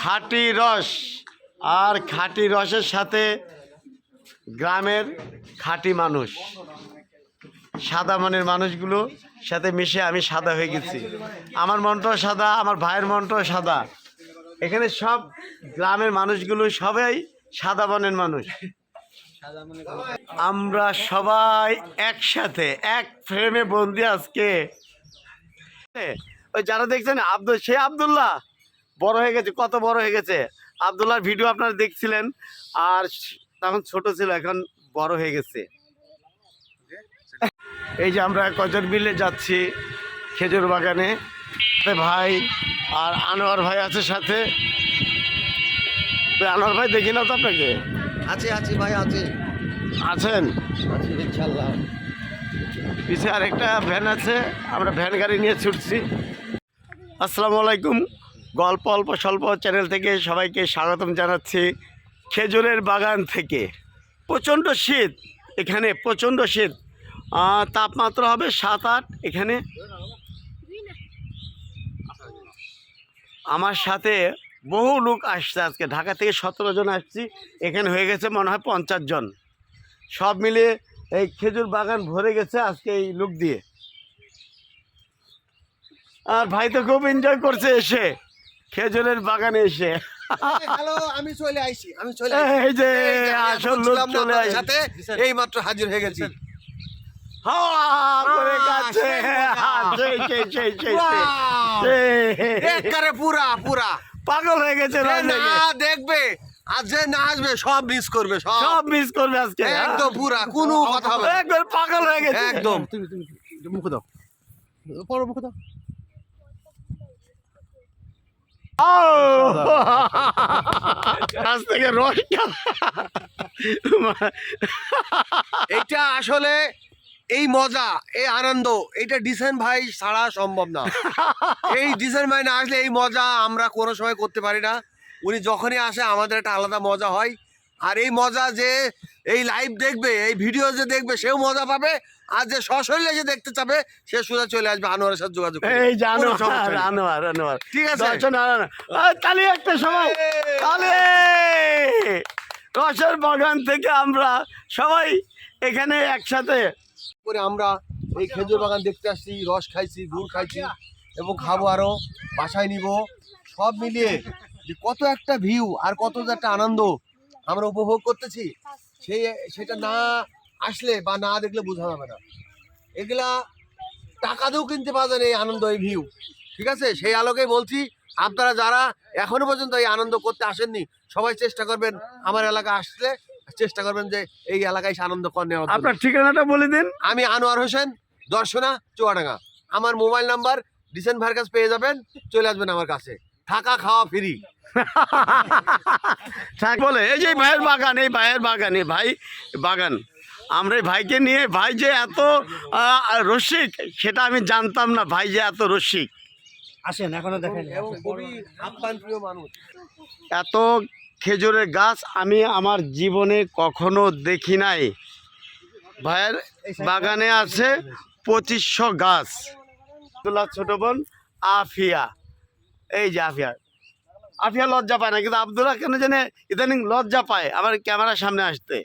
খাঁটি রস আর খাঁটি রসের সাথে গ্রামের খাঁটি মানুষ। সাদা মনের মানুষগুলো সাথে মিশে আমি সাদা হয়ে গেছি। আমার মনটাও সাদা, আমার ভাইয়ের মনটাও সাদা। এখানে সব গ্রামের মানুষগুলো সবাই সাদা মনের মানুষ। আমরা সবাই একসাথে, এক ফ্রেমে বন্দি আজকে। ওই যারা দেখছেন, আব্দুল সে আবদুল্লাহ। বড় হয়ে গেছে কত বড় হয়ে গেছে। আবদুল্লাহর ভিডিও আপনারা দেখছিলেন আর তখন ছোট ছিল এখন বড় হয়ে গেছে। এই যে আমরা কজন মিলে যাচ্ছি খেজুর বাগানে ভাই আর আনোয়ার ভাই আছে সাথে। আনোয়ার ভাই দেখি না তো আপনাকে? আছি আছি ভাই আছি। আছেন? আছি ইনশাল্লাহ। পিছে আরেকটা ভ্যান আছে আমরা ভ্যান গাড়ি নিয়ে ছুটছি। আসসালামু আলাইকুম। গল্প অল্প স্বল্প চ্যানেল থেকে সবাইকে স্বাগতম জানাচ্ছি খেজুরের বাগান থেকে। প্রচণ্ড শীত এখানে, প্রচণ্ড শীত। তাপমাত্রা হবে সাত আট এখানে। আমার সাথে বহু লোক আসছে আজকে। ঢাকা থেকে সতেরো জন আসছি। এখানে হয়ে গেছে মনে হয় পঞ্চাশ জন। সব মিলিয়ে এই খেজুর বাগান ভরে গেছে আজকে এই লুক দিয়ে। আর ভাই তো খুব এনজয় করছে এসে। খেজুরের বাগানে এসে। হ্যালো আমি চলে আইছি আমি চলে এই যে এই যে আমি আসল লোক চলে আপনাদের সাথে এই মাত্র হাজির হয়ে গেছি। পুরা পুরা। পাগল হয়ে গেছে। দেখবে আর যে না আসবে সব মিস করবে সব। মিস করবে আজকে হ্যাঁ? একদম পুরা কোনো কথা হবে একবার পাগল হয়ে গেছে। একদম। তুমি তুমি মুখ দাও। পড়ো মুখ দাও। আজ থেকে রস এইটা আসলে এই মজা এই আনন্দ এটা ডিসেন ভাই ছাড়া সম্ভব না। এই ডিসেন ভাই না আসলে এই মজা আমরা কোনো সময় করতে পারি না। উনি যখনই আসে আমাদের একটা আলাদা মজা হয়। আর এই মজা যে এই লাইভ দেখবে এই ভিডিও যে দেখবে সেও মজা পাবে। আর যে সশরীরে যে দেখতে চাবে সে সোজা চলে আসবে আনোয়ারের সাথে যোগাযোগ। এই জানো আনোয়ার আনোয়ার ঠিক আছে। তালি একটা সময়। তালি! রসের বাগান থেকে আমরা সবাই এখানে একসাথে করে আমরা এই খেজুর বাগান দেখতে আসছি রস খাইছি গুড় খাইছি এবং খাব আরও বাসায় নিব। সব মিলিয়ে যে কত একটা ভিউ আর কত যে একটা আনন্দ। আমরা উপভোগ করতেছি। সেই সেটা না আসলে বা না দেখলে বোঝা যাবে না। এগুলা টাকা দিয়েও কিনতে পারবেন এই আনন্দ এই ভিউ ঠিক আছে? সেই আলোকেই বলছি আপনারা যারা এখনও পর্যন্ত এই আনন্দ করতে আসেননি সবাই চেষ্টা করবেন আমার এলাকা আসলে চেষ্টা করবেন যে এই এলাকায় আনন্দ করে নেওয়া। আপনার ঠিকানাটা বলে দিন। আমি আনোয়ার হোসেন দর্শনা চুয়াডাঙ্গা। আমার মোবাইল নাম্বার ডিসেন্ট ভাইয়ের কাছে পেয়ে যাবেন চলে আসবেন আমার কাছে। থাকা খাওয়া ফ্রি ঠিক বলে এই যে ভাইয়ের বাগান এই ভাইয়ের বাগান এই ভাই বাগান। আমরা এই ভাইকে নিয়ে ভাই যে এত রসিক সেটা আমি জানতাম না ভাই যে এত রসিক। আসেন এখনও দেখেন এত খেজুরের গাছ আমি আমার জীবনে কখনো দেখি নাই। ভাইয়ের বাগানে আছে পঁচিশশো গাছ। আব্দুল্লাহ ছোট বোন আফিয়া। এই যে আফিয়া। আফিয়া লজ্জা পায় না, কিন্তু আবদুল্লাহ কেন জানে ইদানিং লজ্জা পায়, আবার ক্যামেরার সামনে আসতে।